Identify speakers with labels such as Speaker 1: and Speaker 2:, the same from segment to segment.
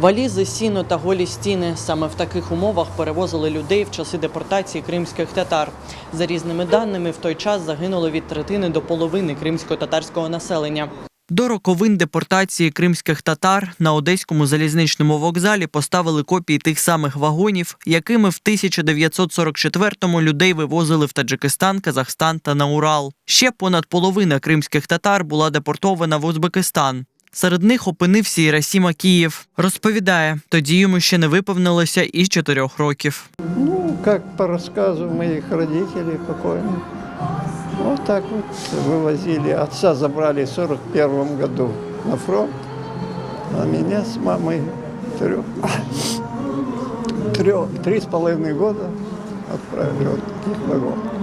Speaker 1: Валізи, сіно та голі стіни саме в таких умовах перевозили людей в часи депортації кримських татар. За різними даними, в той час загинуло від третини до половини кримсько-татарського населення. До роковин депортації кримських татар на одеському залізничному вокзалі поставили копії тих самих вагонів, якими в 1944-му людей вивозили в Таджикистан, Казахстан та на Урал. Ще понад половина кримських татар була депортована в Узбекистан. Серед них опинився і Расіма Київ. Розповідає, тоді йому ще не виповнилося і чотирьох років.
Speaker 2: Ну, как по рассказу моих родителей покойных. Вот так вот вывозили. Отца забрали в 41 году на фронт, а меня с мамой трех, трех, три с половиной года отправили вот в таких вагонах.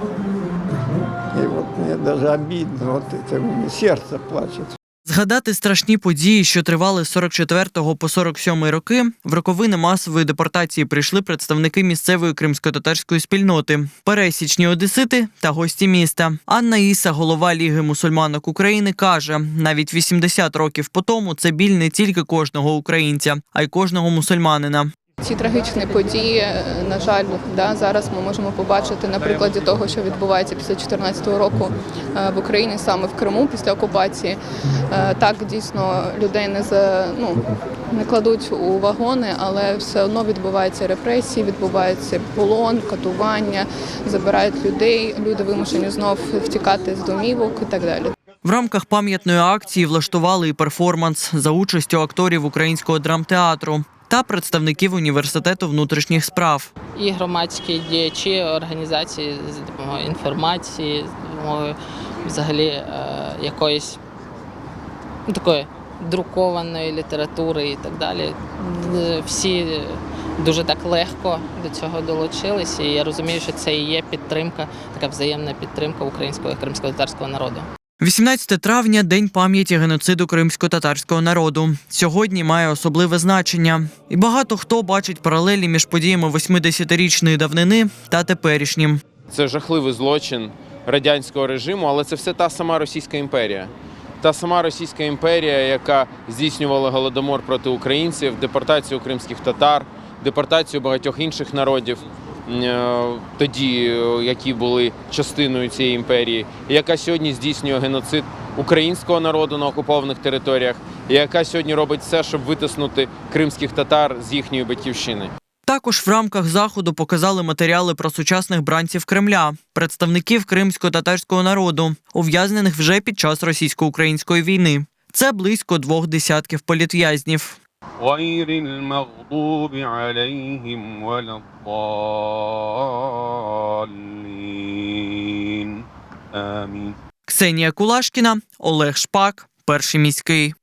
Speaker 2: И вот мне даже обидно, вот это у меня сердце плачет.
Speaker 1: Згадати страшні події, що тривали з 44 по 47 роки, в роковини масової депортації прийшли представники місцевої кримсько-татарської спільноти, пересічні одесити та гості міста. Анна Іса, голова Ліги мусульманок України, каже: навіть 80 років по тому це біль не тільки кожного українця, а й кожного мусульманина.
Speaker 3: Ці трагічні події, е, на жаль, да, зараз ми можемо побачити на прикладі того, що відбувається після 2014 року е, в Україні, саме в Криму після окупації. Е, Так, дійсно, людей не за ну не кладуть у вагони, але все одно відбуваються репресії, відбувається полон, катування, забирають людей. Люди вимушені знов втікати з домівок і так далі.
Speaker 1: В рамках пам'ятної акції влаштували і перформанс за участю акторів українського драмтеатру та представників університету внутрішніх справ.
Speaker 4: і громадські діячі, організації з допомогою інформації, з допомогою взагалі е, якоїсь такої друкованої літератури і так далі. Всі дуже так легко до цього долучилися, і я розумію, що це і є підтримка, така взаємна підтримка українського і кримсько-татарського народу.
Speaker 1: 18 травня день пам'яті геноциду кримсько-татарського народу. Сьогодні має особливе значення, і багато хто бачить паралелі між подіями 80-річної давнини та теперішнім.
Speaker 5: Це жахливий злочин радянського режиму, але це все та сама Російська імперія. Та сама Російська імперія, яка здійснювала голодомор проти українців, депортацію кримських татар, депортацію багатьох інших народів, тоді, е, які були частиною цієї імперії, яка сьогодні здійснює геноцид українського народу на окупованих територіях, яка сьогодні робить все, щоб витиснути кримських татар з їхньої батьківщини.
Speaker 1: Також в рамках заходу показали матеріали про сучасних бранців Кремля, представників кримсько-татарського народу, ув'язнених вже під час російсько-української війни. Це близько двох десятків політв'язнів.
Speaker 6: غير المغضوب عليهم ولا الضالين آمين
Speaker 1: Ксенія Кулашкіна, Олег Шпак, перший міський.